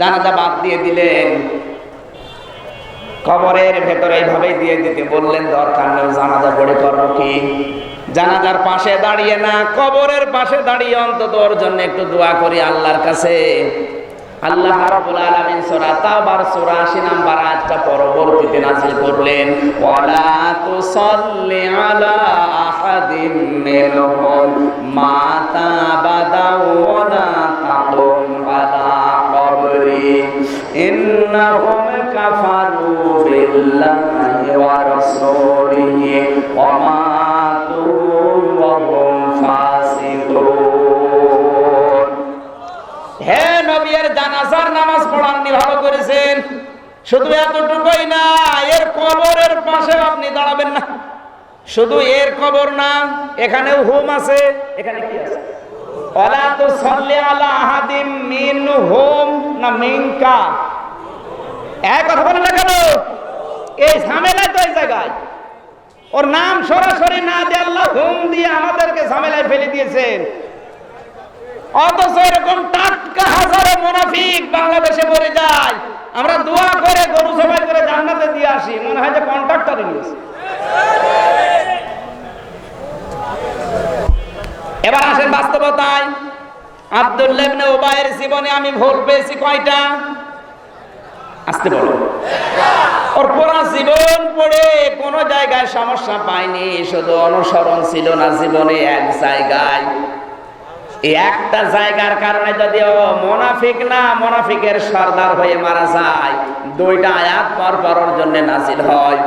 জানাজা বাদ দিয়ে দিলেন। কবরের ভেতরে এইভাবেই দিয়ে দিতে বললেন, দরকার নেই, জানাজা পড়ে করব কি? জানাজার পাশে দাঁড়িয়ে না, কবরের পাশে দাঁড়িয়ে অন্তত ওর জন্য একটু দোয়া করি আল্লাহর কাছে। আল্লাহ রাব্বুল আলামিন সূরা তাওবার সূরা 80 নাম্বার আয়াতটা পরবর্তীতে নাযিল করলেন, ওয়ালা তুসাল্লি আলা আহাদিম মিনহুম মাতা বাদাও ওয়া রাসূলিহি ওয়া মাতু ওয়া হুম ফাসিকুন হে নবীর জানাজার নামাজ পড়াননি ভালো করেছেন। শুধু এতটুকুই না, এর কবরের পাশে আপনি দাঁড়াবেন না। শুধু এর কবর না, এখানেও হোম আছে, এখানে কি আছে? ওলা তো সল্লি আলা আহাদিম মিন হোম না মিনকা? এক কথা বলে কেন? এই ঝামেলায় এই জায়গায়। ওর নাম সরাসরি না দিয়ে আল্লাহ দিয়ে আমাদেরকে ঝামেলায় ফেলে দিয়েছেন। অথচ এরকম টাটকা হাজারো বাংলাদেশে মরে যায়। আমরা দোয়া করে, গরু সবাই করে জান্নাতে দিয়ে আসি। মনে হয় যে কন্ট্রাক্টরে নিয়েছি এবার আসেন বাস্তবতায়। আব্দুল্লাহ উবাইয়ের জীবনে আমি ভুল পেয়েছি কয়টা? আসতে বলো। ওর পুরা জীবন পড়ে কোন জায়গায় সমস্যা পায়নি, শুধু অনুসরণ ছিল না জীবনে এক জায়গায়। একটা জায়গার কারণে যদি ও মোনাফিক না, মোনাফিকের সর্দার হয়ে মারা যায়, দুইটা আয়াত পর পর ওর জন্য নাজিল হয়।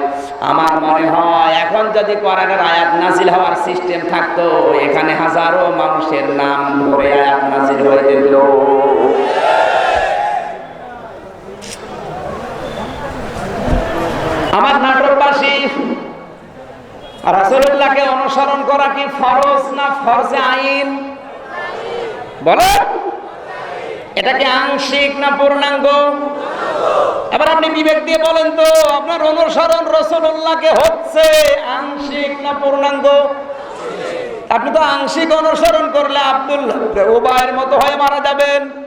আমার মনে হয় এখন যদি কোরআনের আয়াত নাজিল হওয়ার সিস্টেম থাকতো, এখানে হাজারো মানুষের নাম ধরে আয়াত নাজিল হয়ে যেত। আমার নাটকবাসী রাসূলুল্লাহকে অনুসরণ করা কি ফরজ না ফরজে আইন? বলো। এটা কি আংশিক না পূর্ণাঙ্গ? এবার আপনি বিবেক দিয়ে বলেন তো, আপনার অনুসরণ রসুল্লাহকে হচ্ছে আংশিক না পূর্ণাঙ্গ? আপনি তো আংশিক অনুসরণ করলে আব্দুল্লাহ উবায়ের মতো হয়ে মারা যাবেন।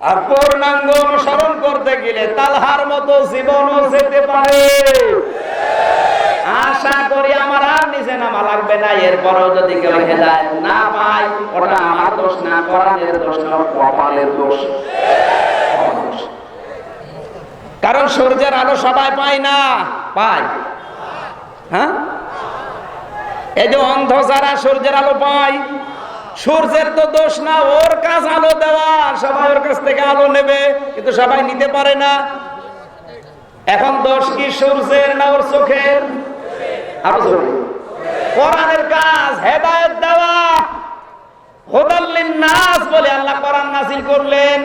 আর পূর্ণাঙ্গ অনুসরণ করতে গেলে তালহার মতো জীবনও যেতে পারে। আশা করি আমার আর নিচে নামা লাগবে না, এরপরও যদি কেউ হেদায়ত না পায়, ওটা আমার দোষ না, কোরআনের দোষ না, কপালের দোষ। কারণ সূর্যের আলো সবাই পায় না। পায়। হ্যাঁ? এই যে অন্ধ যারা সূর্যের আলো পায় সূর্যের তো দোষ না, ওর কাজ আলো দেওয়া, সবাই ওর কাছ থেকে আলো নেবে, কিন্তু সবাই নিতে পারে না। এখন দোষ কি সূর্যের না ওর চোখের। কোরআনের কাজ হেদায়ত দেওয়া। হোদাল্লিন নাস বলে আল্লাহ কোরআন নাসিল করলেন।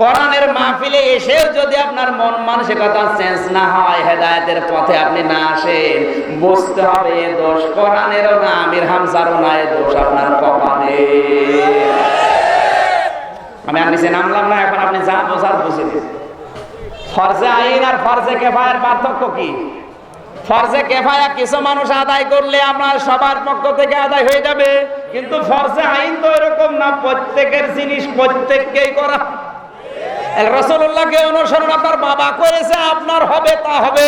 কোরআনের মাহফিলে এসে যদি আপনার মন মানসিকতা চেঞ্জ না হয়, হেদায়েতের পথে আপনি না আসেন, বুঝতে হবে এ দোষ কোরআনেরও না, আমির হামসারও না, এ দোষ আপনার কপালে। আমি আর নিচে নামলাম না, এখন আপনি যা বোঝার বুঝে দিন ফরজে আইন আর ফরজে কেফায়ের পার্থক্য কি? ফরজে কেফায়া কিছু মানুষ আদায় করলে আপনার সবার পক্ষ থেকে আদায় হয়ে যাবে, কিন্তু ফরজে আইন তো এরকম না, প্রত্যেকের জিনিস প্রত্যেককেই করা। রসুল্লাহকে অনুসরণ আপনার বাবা করেছে, আপনার হবে, তা হবে।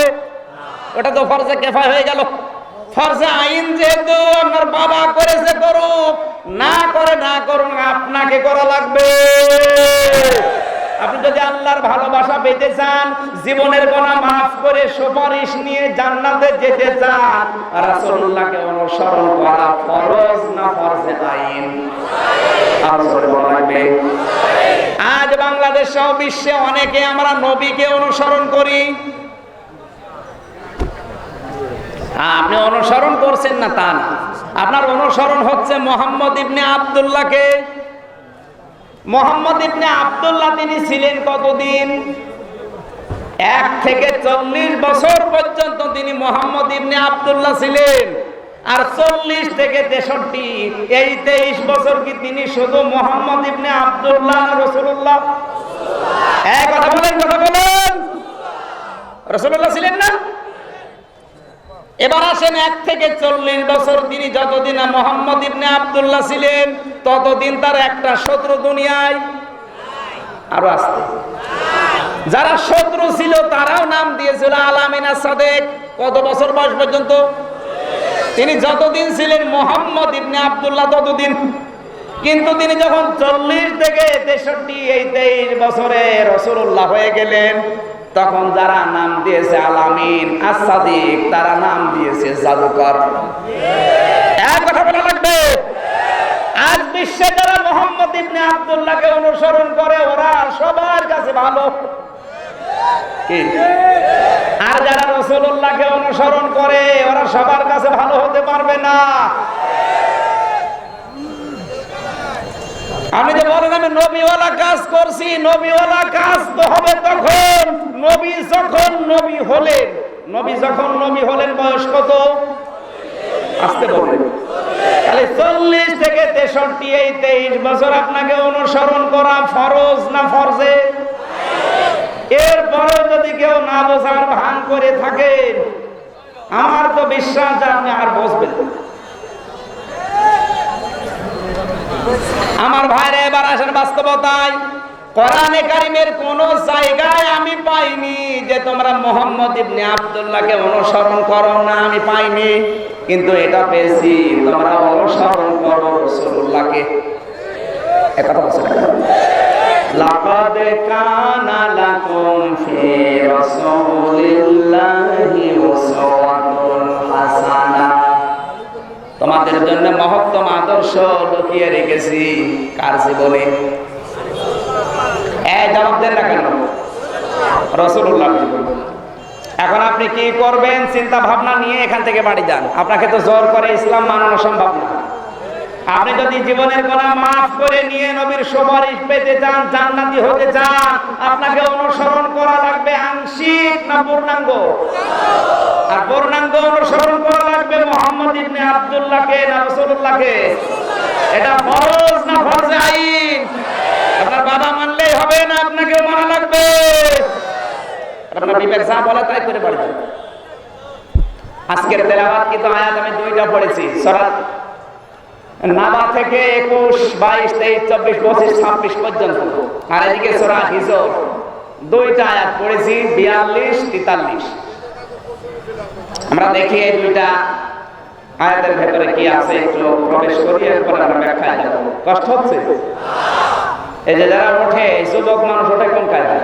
ওটা তো ফরজে কেফা হয়ে গেল। ফরজে আইন যেহেতু আপনার বাবা করেছে, করুক। না করে, না করুন আপনাকে করা লাগবে। আপনি যদি আল্লাহর ভালোবাসা পেতে চান, জীবনের গোনা মাফ করে সুপারিশ নিয়ে জান্নাতে যেতে চান, রাসূলুল্লাহকে অনুসরণ করা ফরজ না ফরজে আইন? আজ বাংলাদেশ সহ বিশ্বে অনেকে আমরা নবীকে অনুসরণ করি। আপনি অনুসরণ করছেন না তা না। আপনার অনুসরণ হচ্ছে মোহাম্মদ ইবনে আব্দুল্লাহকে মোহাম্মদ ইবনে আব্দুল্লাহ তিনি ছিলেন কতদিন? এক থেকে চল্লিশ বছর পর্যন্ত তিনি মোহাম্মদ ইবনে আব্দুল্লাহ ছিলেন। আর চল্লিশ থেকে তেষট্টি, এই তেইশ বছর কি তিনি শুধু মোহাম্মদ ইবনে আব্দুল্লাহ রসুল্লাহ কথা বলেন কথা বলেন। রসুল্লাহ ছিলেন না? এবার আসেন এক থেকে চল্লিশ বছর তিনি যতদিন মোহাম্মদ ইবনে আব্দুল্লাহ ছিলেন। ততদিন তার একটা শত্রু দুনিয়ায় আরও আসতে। যারা শত্রু ছিল তারাও নাম দিয়েছিল আলামিনা সাদেক। কত বছর বয়স পর্যন্ত? তিনি যতদিন ছিলেন মোহাম্মদ ইবনে আব্দুল্লাহ ততদিন। কিন্তু তিনি যখন চল্লিশ থেকে তেষট্টি, এই তেইশ বছরে রসুল্লাহ হয়ে গেলেন, তখন যারা নাম দিয়েছে আলামিন আসাদিক তারা নাম দিয়েছে জাদুকর। এক কথা বলা লাগবে আজ বিশ্বে যারা মোহাম্মদ ইবনে আব্দুল্লাহকে অনুসরণ করে, ওরা সবার কাছে ভালো? আর যারা রসুল্লাহকে অনুসরণ করে, ওরা সবার কাছে ভালো হতে পারবে না। আমি যে বলেন আমি নবীওয়ালা কাজ করছি, নবীওয়ালা কাজ তো হবে তখন। নবী যখন নবী হলেন, নবী যখন নবী হলেন বয়স কত? আসতে বলেন। চল্লিশ থেকে তেষট্টি তেইশ বছর আপনাকে অনুসরণ করা ফরজ করে থাকেন আমার তো বিশ্বাস আপনি আর বসবেন আমার ভাইরা এবার আসেন বাস্তবতায়। কোরআনে কারিমের কোন জায়গায় তোমরা মোহাম্মদ ইবনে আব্দুল্লাহকে অনুসরণ করো না, আমি পাইনি। কিন্তু এটা পেয়েছি, তোমরা অনুসরণ করো রাসূলুল্লাহকে। একথা বলছেন লাকাদ কানা লাকুম ফি রাসূলিল্লাহি উসওয়াতুন হাসানাহ তোমাদের জন্য মহত্তম আদর্শ লুকিয়ে রেখেছি, কার জীবনে? এই জবাব দেন না কেন রসুল্লাহ এখন আপনি কি করবেন? চিন্তা ভাবনা নিয়ে এখান থেকে বাড়ি যান। আপনাকে তো জোর করে ইসলাম মানানো সম্ভব না। আপনি যদি জীবনের গোনা মাফ করে নিয়ে নবীর সুপারিশ পেতে চান, জান্নাতি হতে চান, আপনাকে অনুসরণ করা লাগবে আংশিক না পূর্ণাঙ্গ? আর পূর্ণাঙ্গ অনুসরণ করা লাগবে মোহাম্মদ ইবনে আব্দুল্লাহকে না রাসূলুল্লাহকে? এটা ফরজ না ফরজে আইন আপনার বাবা মানলেই হবে না আপনাকে মানা লাগবে আপনার বিবেক যা বলে তাই করে বাড়ি। আজকের তেলাওয়াত কিন্তু আয়াত আমি দুইটা পড়েছি সূরা নাবা থেকে একুশ, বাইশ, তেইশ, চব্বিশ, পঁচিশ, ছাব্বিশ পর্যন্ত। আর এদিকে হিজর, দুইটা আয়াত পড়েছি, বিয়াল্লিশ, তেতাল্লিশ। আমরা দেখি এই দুইটা আয়াতের ভেতরে কি আছে, একটু প্রবেশ করি, এরপর আমরা ব্যাখ্যায় যাব। কষ্ট হচ্ছে? এই যে যারা ওঠে যুবক মানুষ ওঠে কোন কায়দা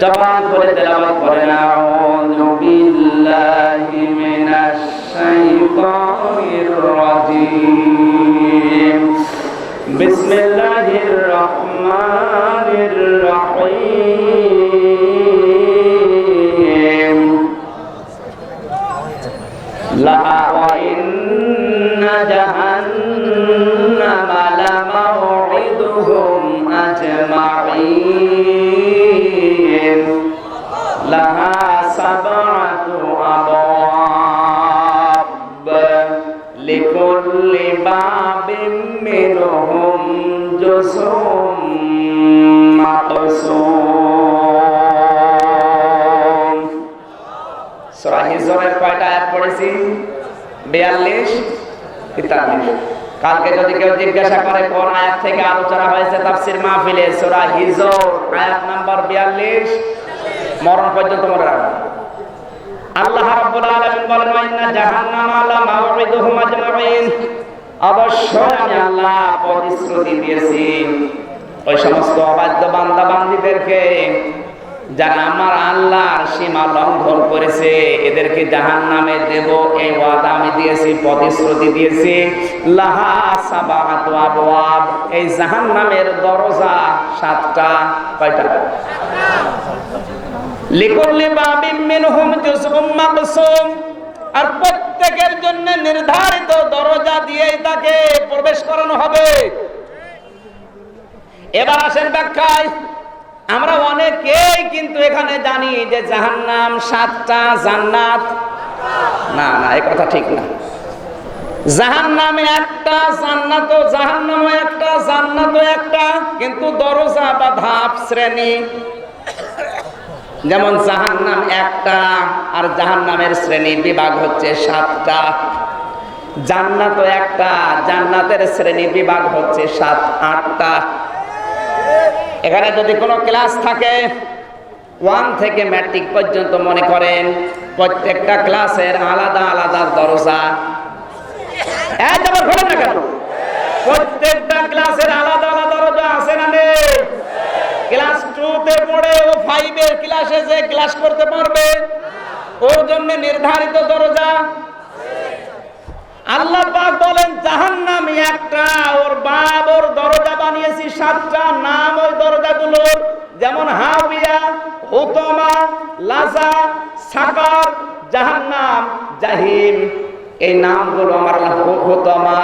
জবান করে তেলাবাত করেন আউযু বিল্লাহি মিনাশ শাইতানির রাজিম বিসমিল্লাহির রহমানির রহিম লা ওয়া ইন্না জাহান্নাম কালকে যদি কেউ জিজ্ঞাসা করে কোন আয়াত থেকে আলোচনা হয়েছে তাফসীর মাহফিলে, সূরা হিজর, আয়াত নাম্বার 42 মরণ পর্যন্ত মনে রাখবেন আল্লাহ রাব্বুল আলামিন বলেন, ইন্না জাহান্নামা লা মাওঈদুহুম আজমাইন। অবশ্যই আমি আল্লাহ প্রতিশ্রুতি দিয়েছি। ওই সমস্ত অবাধ্য বান্দা বান্দীদেরকে যারা আমার আল্লাহর সীমা লঙ্ঘন করেছে, এদেরকে জাহান নামে দেব। এই ওয়াদা আমি দিয়েছি, প্রতিশ্রুতি দিয়েছি। লাহা আবওয়াব। এই জাহান নামের দরজা সাতটা, কয়টা? লিকুল্লি আর প্রত্যেকের জন্য নির্ধারিত দরজা দিয়েই তাকে প্রবেশ করানো হবে। এবার আসেন ব্যাখ্যায়। আমরা অনেকেই কিন্তু এখানে জানি যে জাহান্নাম সাতটা জান্নাত। না না এই কথা ঠিক না। জাহান্নামে একটা জান্নাত জাহান্নাম একটা জান্নাত একটা, কিন্তু দরজা বা ধাপ শ্রেণি। যেমন জাহান্নাম একটা আর জাহান্নামের শ্রেণি বিভাগ হচ্ছে সাতটা। জান্নাত একটা, জান্নাতের শ্রেণি বিভাগ হচ্ছে সাত, আটটা। এখানে যদি কোনো ক্লাস থাকে, ওয়ান থেকে ম্যাট্রিক পর্যন্ত মনে করেন, প্রত্যেকটা ক্লাসের আলাদা আলাদা দরজা। ঘরে না কেন? প্রত্যেকটা ক্লাসের আলাদা আলাদা দরজা আছে না নেই? ক্লাস টু তে পড়ে ও ফাইভের ক্লাসে যে ক্লাস করতে পারবে, ওর জন্য নির্ধারিত দরজা আল্লাহ পাক বলেন, জাহান্নামী একটা, ওর বাপ ওর দরজা বানিয়েছি সাতটা, নাম ওই দরজাগুলোর, যেমন হাবিয়া হুতমা, লাজা, সাকার, জাহান্নাম, জাহিম। এই নামগুলো আমার হুতমা,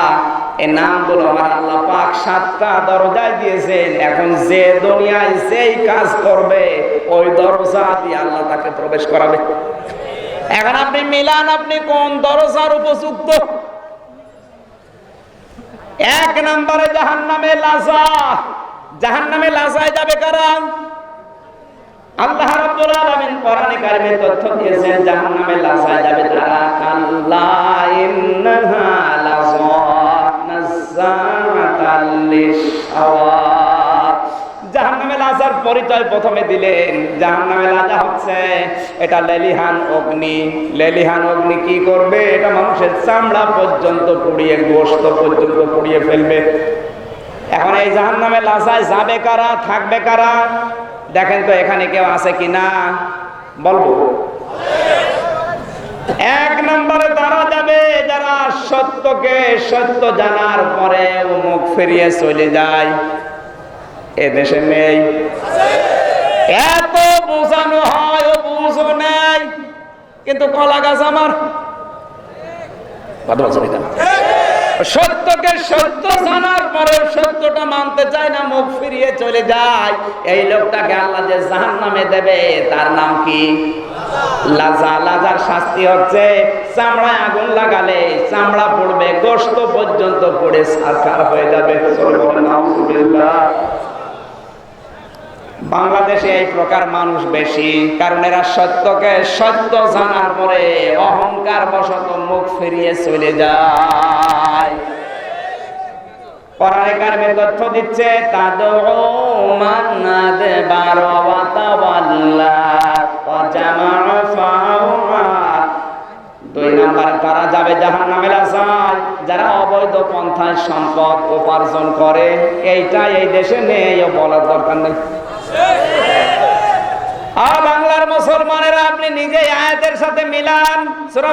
এই নামগুলো আমার আল্লাহ পাক সাতটা দরজায় দিয়েছেন। এখন যে দুনিয়ায় যেই কাজ করবে, ওই দরজা দিয়ে আল্লাহ তাকে প্রবেশ করাবে। এখন আপনি মিলান, আপনি কোন দরজার উপযুক্ত? এক নম্বরে জাহান নামে লাজা। জাহান নামে লাজায় যাবে কারা? আল্লাহ রাব্বুল আলামিন কোরআনে কারিমে তথ্য দিয়েছেন, জাহান্নামে লাজায় যাবে তারা। কাল্লা ইন্নাহা লাযা লিশাওয়া জাহান্নামে পরিচয় প্রথমে দিলেন। জাহান্নামে লাজা হচ্ছে, এটা লেলিহান অগ্নি। লেলিহান অগ্নি কি করবে? এটা মানুষের চামড়া পর্যন্ত পুড়িয়ে, গোশত পর্যন্ত পুড়িয়ে ফেলবে। এখন এই জাহান নামে লাশায় যাবে কারা, থাকবে কারা? দেখেন তো এখানে কেউ আছে কি না বলব। এক নম্বরে তারা যাবে, যারা সত্যকে সত্য জানার পরে মুখ ফিরিয়ে চলে যায়। এ দেশে নেই। এত বোঝানো হয় বুঝো নেই। কিন্তু কলা গাছ আমার? সত্যকে সত্য জানার সত্যটা মানতে চায় না, মুখ ফিরিয়ে চলে যায়। এই লোকটাকে আল্লাহ যে জাহান নামে দেবে, তার নাম কি? লাজা। লাজার শাস্তি হচ্ছে, চামড়ায় আগুন লাগালে চামড়া পড়বে, গোস্ত পর্যন্ত পড়ে সারকার হয়ে যাবে। বাংলাদেশে এই প্রকার মানুষ বেশি, কারণ এরা সত্যকে সত্য জানার পরে অহংকার বশত মুখ ফিরিয়ে চলে যায়। তথ্য দিচ্ছে দুই নাম্বার, তারা যাবে জাহান নামে যারা অবৈধ পন্থায় সম্পদ উপার্জন করে, এইটা এই দেশে নেই বলার দরকার নেই। বাংলার মুসলমানেরা, আপনি নিজে আয়াতের সাথে মিলান। সুরা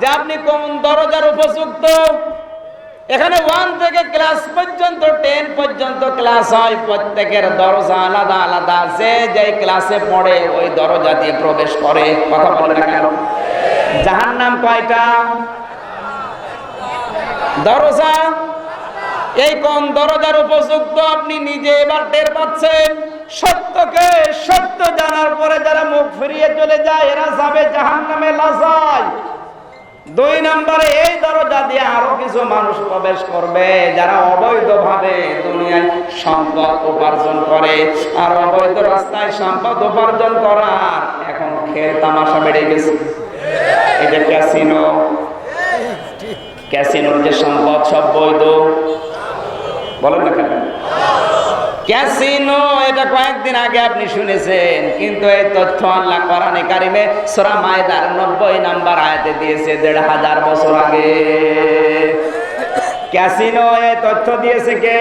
যে আপনি কোন দরজার উপযুক্ত? এখানে ওয়ান থেকে ক্লাস পর্যন্ত, টেন পর্যন্ত ক্লাস হয়, প্রত্যেকের দরজা আলাদা আলাদা যে যে ক্লাসে পড়ে ওই দরজা দিয়ে প্রবেশ করে। কথা বলে না কেন? জাহান নাম কয়টা? দরজা এই কোন দরজার উপযুক্ত আপনি নিজে এবার টের পাচ্ছেন? সত্যকে সত্য জানার পরে যারা মুখ ফিরিয়ে চলে যায়, এরা যাবে জাহান নামে লাসায় দুই নম্বরে এই দরজা দিয়ে আরও কিছু মানুষ প্রবেশ করবে, যারা অবৈধভাবে দুনিয়ায় সম্পদ উপার্জন করে। আর অবৈধ রাস্তায় সম্পদ উপার্জন করার এখন খেয়ে তামাশা বেড়ে গেছে। যে ক্যাসিনো, ক্যাসিনোর যে সম্পদ সব বৈধ। বলেন না কেন? ক্যাসিনো, এটা কয়েকদিন আগে আপনি শুনেছেন, কিন্তু এই তথ্য আল্লাহ কোরআনে কারিমে সোরা মায়দার 90 নাম্বার আয়াতে দিয়েছে, দেড় হাজার বছর আগে। ক্যাসিনো এ তথ্য দিয়েছে কে?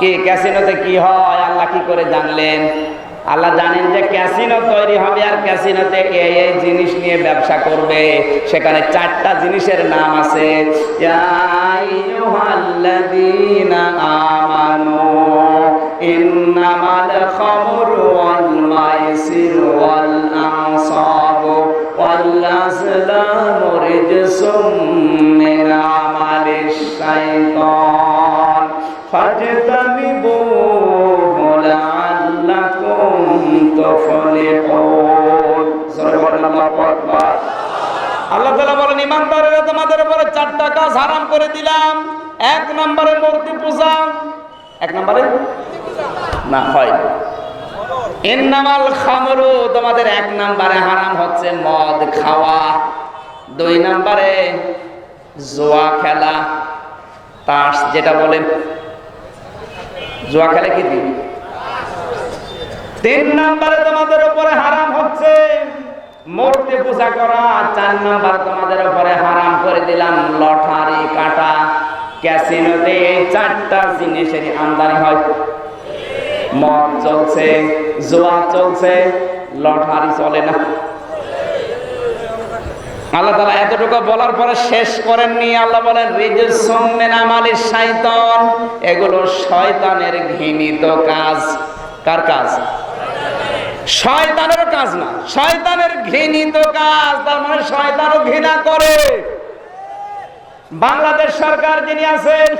কি, ক্যাসিনোতে কি হয়? আল্লাহ কি করে জানলেন? আল্লাহ জানেন যে ক্যাসিনো তৈরি হবে আর ক্যাসিনোতে এই এই জিনিস নিয়ে ব্যবসা করবে। সেখানে চারটা জিনিসের নাম আছে। আমানু হারাম করে দিলাম। এক নম্বরে মূর্তি পূজা। এক নম্বরে? না, হয়। ইন্নামাল খামরু, তোমাদের এক নম্বরে হারাম হচ্ছে মদ খাওয়া। দুই নম্বরে জোয়া খেলা। তাস, যেটা বলেন জুয়া খেলে কি দিন তিন নম্বরে তোমাদের উপরে হারাম হচ্ছে মূর্তি পূজা করা চার নাম্বার তোমাদের উপরে হারাম করে দিলাম, লটারি কাটা, ক্যাসিনোতে চারটা জিনিসের আমদানি হয়। মদ চলছে, জোয়া চলছে, লটারি চলে না। আল্লাহ তালা এতটুকু বলার পরে শেষ করেননি। আল্লাহ বলেন রিজুস সোমেন আমালির শয়তান এগুলো শয়তানের ঘৃণিত কাজ। কার কাজ? শয়তানের কাজ না। শয়তানের ঘৃণিত কাজ, তার মানে শয়তানও ঘৃণা করে। বাংলাদেশ সরকার যিনি আছেন,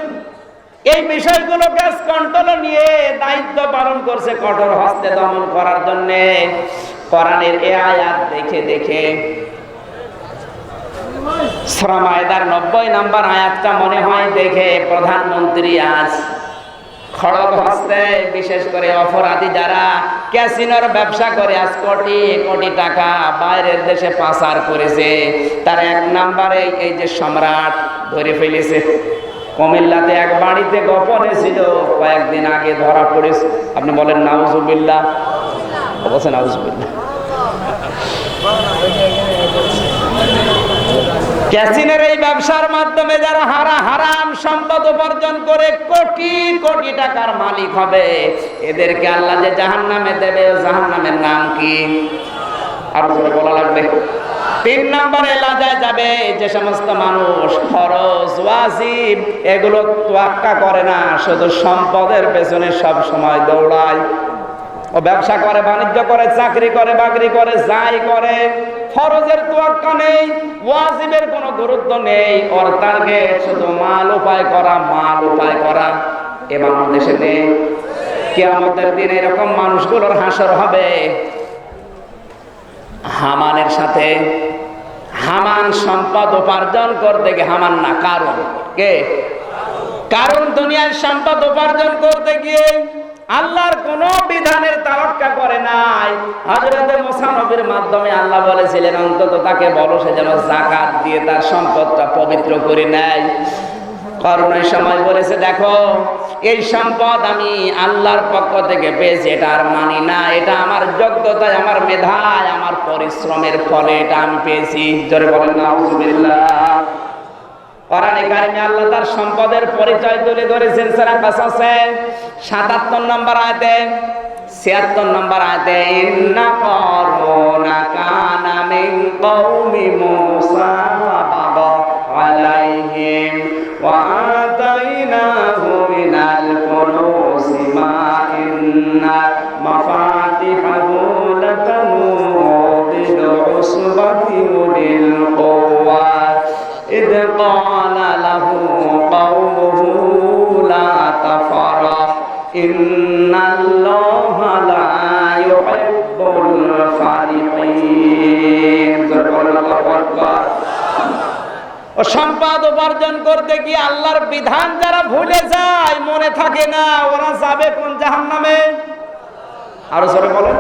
এই বিষয়গুলো গ্যাস কন্ট্রোল নিয়ে দায়িত্ব পালন করছে কঠোর হস্তে দমন করার জন্য। কোরআনের এ আয়াত দেখে দেখে। শ্রমায়দার নব্বই নাম্বার আয়াতটা মনে হয় দেখে প্রধানমন্ত্রী আজ বিশেষ করে অপরাধী যারা ক্যাসিনোর ব্যবসা করে, আজ কোটি কোটি টাকা বাইরের দেশে পাচার করেছে। তার এক নাম্বারে এই যে সম্রাট ধরে ফেলেছে। কুমিল্লাতে এক বাড়িতে গোপনে ছিল, কয়েকদিন আগে ধরা পড়েছে। আপনি বলেন, নাউজুবিল্লাহ। অবশ্যই নাউজুবিল্লাহ। ক্যাসিনের এই ব্যবসার মাধ্যমে যারা হারা হারাম সম্পদ উপার্জন করে কোটি কোটি টাকার মালিক হবে, এদেরকে আল্লাহ যে জাহান নামে দেবে জাহান নামের নাম কি? আরও বলা লাগবে। তিন নম্বরে লাজায় যাবে যে সমস্ত মানুষ, খরচ, ওয়াজিব, এগুলো তোয়াক্কা করে না, শুধু সম্পদের পেছনে সব সময় দৌড়ায়। ও ব্যবসা করে, বাণিজ্য করে, চাকরি করে, বাকরি করে, যাই করে ফরজের তোয়াক্কা নেই, ওয়াজিবের কোনো গুরুত্ব নেই, ওর টার্গেট শুধু মাল উপায় করা, মাল উপায় করা। এ বাংলাদেশে নেই কেয়ামতের দিন এরকম মানুষগুলোর হাসর হবে। হামানের সাথে হামান সম্পদ উপার্জন করতে গিয়ে, হামান না, কারণ কে? কারণ দুনিয়ার সম্পদ উপার্জন করতে গিয়ে আল্লাহর কোন বিধানের তারক্কা করে নাই। হজরত মোসানবীর মাধ্যমে আল্লাহ বলেছিলেন, অন্তত তাকে বলো সে যেন জাকাত দিয়ে তার সম্পদটা পবিত্র করে নেয়। করোনার সময় বলেছে, দেখো, এই সম্পদ আমি আল্লাহর পক্ষ থেকে পেয়েছি, এটা আর মানি না, এটা আমার যোগ্যতায়, আমার মেধায়, আমার পরিশ্রমের ফলে এটা আমি পেয়েছি। জোরে বলেন না কোরআনে কারিমে আল্লাহ তার সম্পদের পরিচয় তুলে ধরেছেন, সারা কাসাসে। 77 নম্বর আয়াতে 76 নম্বর আয়াতে, ইন্না কারুনা কানা মিন কওমি মুসা বাগা আলাইহিম ওয়া আতাইনাহু إن الله لا يحب الفرحين ও সম্পদ উপার্জন করতে গিয়ে আল্লাহর বিধান যারা ভুলে যায় মনে থাকে না ওরা যাবে কোন জাহান নামে আরো সরে বলেন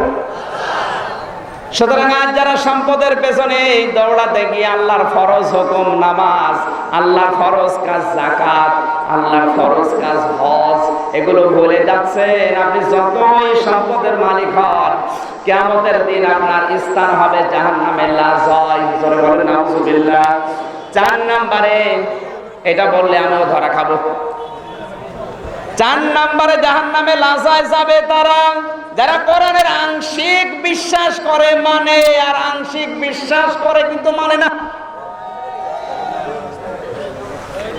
সুতরাং আজ যারা সম্পদের পেছনে দৌড়াতে গিয়ে আল্লাহর ফরজ হুকুম নামাজ আল্লাহর ফরজ কাজ জাকাত আল্লাহর ফরজ কাজ, হজ, এগুলো ভুলে যাচ্ছেন। আপনি যতই সম্পদের মালিক হন কেমতের দিন আপনার স্থান হবে জাহান নামে লাজয় বলেন নাউজুবিল্লাহ চার নাম্বারে, এটা বললে আমিও ধরা খাব। চার নাম্বারে জাহান নামে লাসায় যাবে তারা, যারা কোরআনের আংশিক বিশ্বাস করে মানে আর আংশিক বিশ্বাস করে কিন্তু মানে না।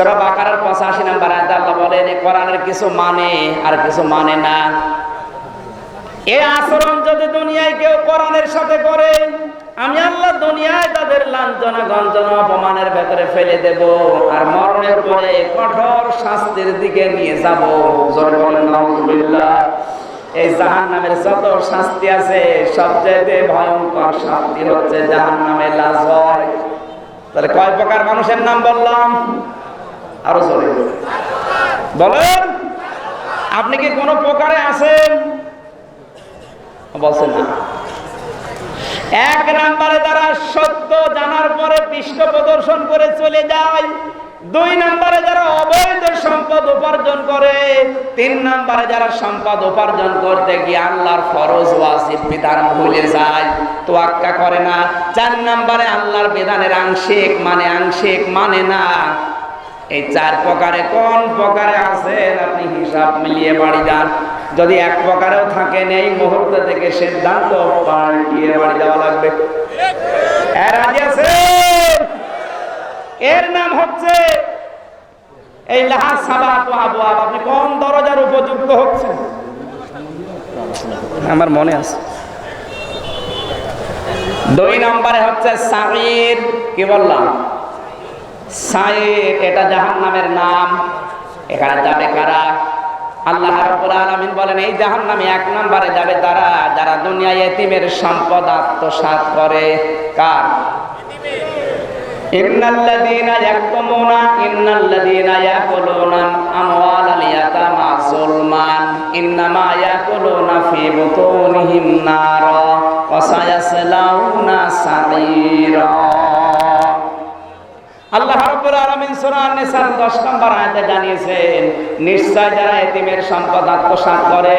85 নম্বর বলেন কোরআনের কিছু মানে আর কিছু মানে না। আচরণ যদি দুনিয়ায় কেউ কোরআনের সাথে করে, আমি আল্লাহ দুনিয়ায় তাদের লাঞ্ছনা, গঞ্জনা, অপমানের ভেতরে ফেলে দেব আর মরণের পরে কঠোর শাস্তির দিকে নিয়ে যাব। জোরে বলেন, নাউজুবিল্লাহ। এই জাহান নামের যত শাস্তি আছে সবচেয়ে ভয়ঙ্কর শাস্তি হচ্ছে জাহান হয় তাহলে কয় প্রকার মানুষের নাম বললাম? আরও জোরে বলেন, আপনি কি কোনো প্রকারে আছেন? বলছেন না। এক নাম্বারে তারা সত্য জানার পরে পৃষ্ঠ প্রদর্শন করে চলে যায়। দুই নম্বরে যারা অবৈধ সম্পদ উপার্জন করে, তিন নম্বরে যারা সম্পদ উপার্জন করতে গিয়ে আল্লাহর ফরজ ওয়াজিব বিধান ভুলে যায় তো আক্কা করে না। চার নম্বরে আল্লাহর বিধানের আংশিক মানে আংশিক মানে না। এই চার প্রকারে কোন প্রকারে আছেন আপনি হিসাব মিলিয়ে বাড়ি যান। যদি এক প্রকারেও থাকেন, এই মুহূর্ত থেকে সিদ্ধান্ত পাল্টিয়ে বাড়ি যাওয়া লাগবে। রাজি আছেন? এর নাম হচ্ছে এই লাহা সাবাত আবওয়াব। আপনি কোন দরজার উপযুক্ত হচ্ছেন? আমার মনে আছে। দুই নম্বরে হচ্ছে সামির কি বললাম? সাইর এটা জাহান্নামের নাম। এখানে যাবে কারা? আল্লাহ রাব্বুল আলামিন বলেন, এই জাহান্নামে এক নম্বরে যাবে তারা যারা দুনিয়ায় এতিমের সম্পদ আত্মসাৎ করে। কার? ইন্নাল্লাযীনা ইয়াকতুমুনা, ইন্নাল্লাযীনা ইয়াকুলুনা আমওয়ালাল ইয়াতামা যুলমান ইন্নামা ইয়াকুলুনা ফি বুতুনিহিম নারা, ওয়া সায়াসলাউনা সাঈরা আল্লাহ রাব্বুল আলামিন সূরা আন-নিসার 10 নম্বর আয়াতে জানিয়েছেন, নিশ্চয় যারা এতিমের সম্পদ আত্মসাৎ করে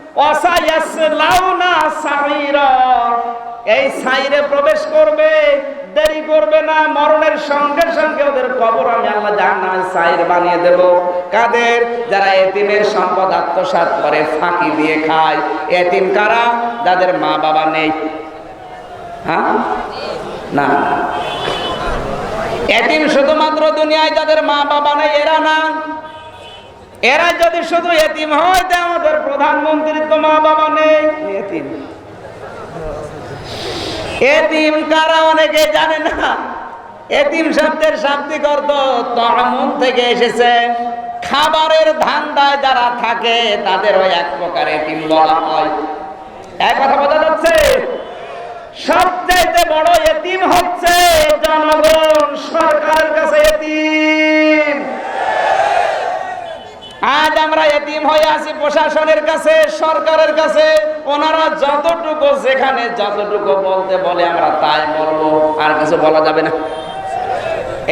এই সাইরে প্রবেশ করবে, দেরি করবে না, মরণের সঙ্গে সঙ্গে ওদের কবর আমি আল্লাহ জাহান্নামের সাইর বানিয়ে দেব। কাদের? যারা এতিমের সম্পদ আত্মসাৎ করে, ফাঁকি দিয়ে খায়। এতিম কারা? যাদের মা বাবা নেই। হ্যাঁ? না। এতিম শুধুমাত্র দুনিয়ায় যাদের মা বাবা নেই, এরা না। এরা যদি শুধু এতিম হয়, তা আমাদের প্রধানমন্ত্রীর তো মা বাবা নেই। এতিম। এতিম কারা অনেকে জানে না। এতিম শব্দের শাব্দিক অর্থ তহমুন থেকে এসেছে। খাবারের ধান্দায় যারা থাকে তাদের ওই এক প্রকার এতিম বলা হয়। এক কথা বোঝা যাচ্ছে, সবচাইতে বড় এতিম হচ্ছে জনগণ, সরকারের কাছে এতিম। আজ আমরা এতিম হয়ে আছি প্রশাসনের কাছে, সরকারের কাছে। ওনারা যতটুকু যেখানে যতটুকু বলতে বলে আমরা তাই বলব, আর কিছু বলা যাবে না।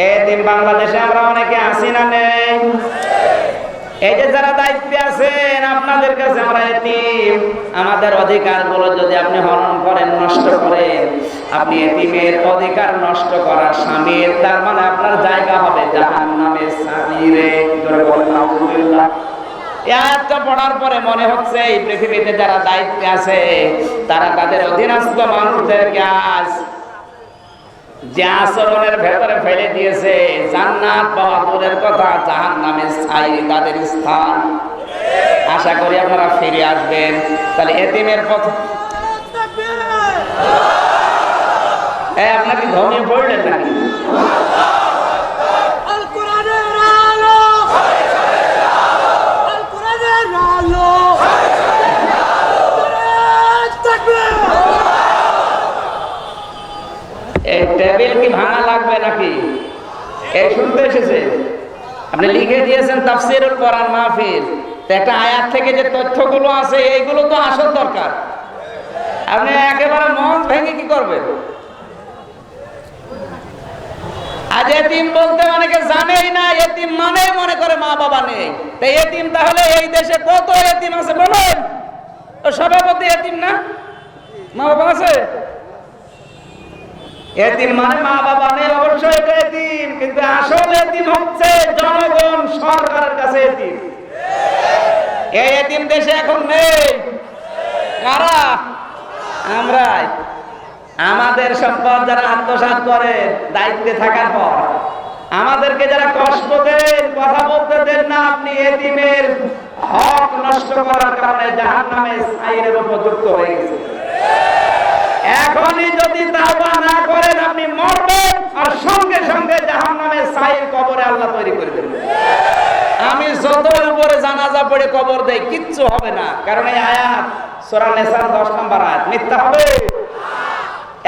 এতিম বাংলাদেশে আমরা অনেকে আসি না নেই। যারা দায়িত্বে আছেন, আপনাদের কাছে আমরা এতিম। আমাদের যদি আপনি হরণ করেন, নষ্ট করেন, আপনি এতিমের অধিকার নষ্ট করার স্বামীর, তার মানে আপনার জায়গা হবে জাহান নামে স্বামীরে আয়াতটা পড়ার পরে মনে হচ্ছে এই পৃথিবীতে যারা দায়িত্বে আছে, তারা তাদের অধীনস্থ মানুষদেরকে আজ যে আচরণের ভেতরে ফেলে দিয়েছে, জান্নাত পাওয়া দূরের কথা জাহান নামে স্থায়ী তাদের স্থান। আশা করি আপনারা ফিরে আসবেন। তাহলে এতিমের পথ আপনাকে ঘুমিয়ে পড়লেন নাকি আল কোরআনের আলো আল কোরআনের আলো তাকবীর এই টেবিল কি ভাঙা লাগবে নাকি? এই শুনতে এসেছে। আপনি লিখে দিয়েছেন তাফসিরুল কোরআন মাহফিল। একটা আয়াত থেকে যে তথ্যগুলো আছে, এইগুলো তো আসল দরকার। আপনি একেবারে মন ভেঙে কি করবেন? আজ এতিম বলতে অনেকে জানেই না, এতিম মানেই মনে করে মা বাবা নেই। তো এতিম তাহলে এই দেশে কত এতিম আছে বলুন? সভাপতি এতিম না? মা বাবা আছে? মানে আমাদের সম্পদ যারা আত্মসাৎ করে, দায়িত্বে থাকার পর। আমাদেরকে যারা কষ্ট দেন, কথা বলতে দেন না, আপনি এতিমের হক নষ্ট করার কারণে জাহান নামে সাইরের উপযুক্ত হয়ে গেছে এখনই যদি তাওবা না করেন, আপনি মরবেন আর সঙ্গে সঙ্গে জাহান নামে সাইর কবরে আল্লাহ তৈরি করে দেবেন। আমি যত উপরে জানাজা পড়ে কবর দেই, কিচ্ছু হবে না। কারণ এই আয়াত, সূরা নেসার 10 নম্বর আয়াত, মিথ্যা হবে।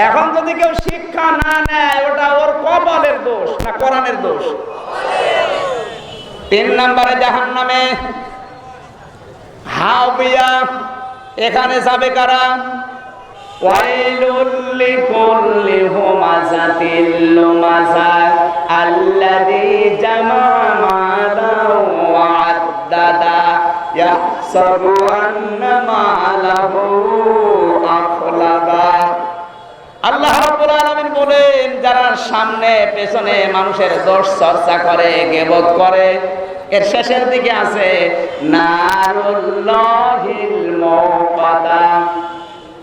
এখন যদি কেউ শিক্ষা না নেয়, ওটা ওর কবলের দোষ না কোরআনের দোষ। তিন নম্বরে জাহান নামে হাওবিয়া, এখানে যাবে কারা? ইয়াহসাবু আন্না মালাহু আখলাদা। আল্লাহ রাব্বুল বলেন, যারা সামনে, পেছনে মানুষের দোষ চর্চা করে, গেবত করে, এর শেষের দিকে আছে নারুল্লাহিল মুকাদা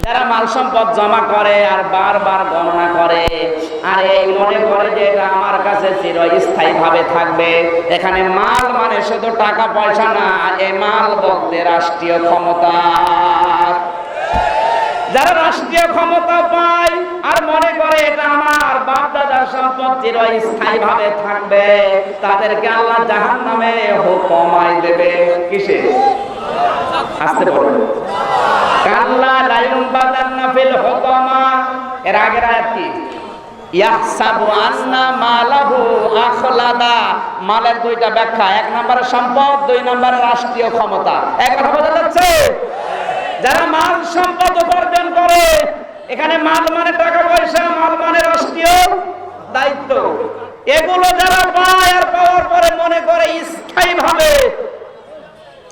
যারা মাল সম্পদ জমা করে আর বারবার গণনা করে, আর এই মনে করে যে এটা আমার কাছে চিরস্থায়ী ভাবে থাকবে। এখানে মাল মানে শুধু টাকা পয়সা না এই মাল বলতে রাষ্ট্রীয় ক্ষমতা। যারা রাষ্ট্রীয় ক্ষমতা পায় আর মনে করে এটা আমার বাপ দাদার সম্পদ চিরস্থায়ী ভাবে থাকবে, তাদেরকে আল্লাহ জাহান নামে হুকমাই দেবে। কিসে আসতে কাল্লা বাদান্না ফিল এর আগের ইয়াহসাবু আন্না মালাহু আখলাদা। মালের দুইটা ব্যাখ্যা, এক সম্পদ, দুই রাষ্ট্রীয় ক্ষমতা। এক কথা বোঝা যাচ্ছে? যারা মাল সম্পদ উপার্জন করে, এখানে মাল মানে টাকা পয়সা, মাল মানে রাষ্ট্রীয় দায়িত্ব। এগুলো যারা পায় আর পাওয়ার পরে মনে করে স্থায়ী ভাবে ইয়াহসাবু আন্না মালাহু আখলাদা এ চিরস্থায়ী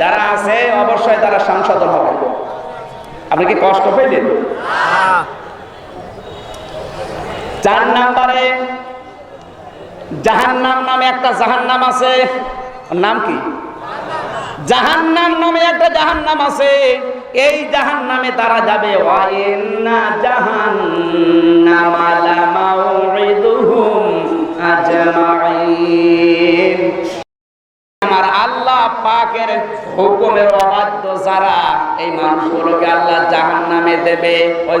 যারা আছে, অবশ্যই তারা সাংসদ হবে। আপনি কি কষ্ট পেলেন? চার নাম্বারে জাহান্নাম নামে একটা জাহান নাম আছে নাম কি? জাহান্নাম নামে একটা জাহান নাম আছে, এই জাহান্নামে তারা যাবে। ওয়াইন্না জাহান্নাম আলা মাউইদুহুম আজমাইন আর আল্লাহ পাকের হুকুমের অবাধ্য যারা এই মানুষগুলোকে আল্লাহ জাহান নামে দেবে।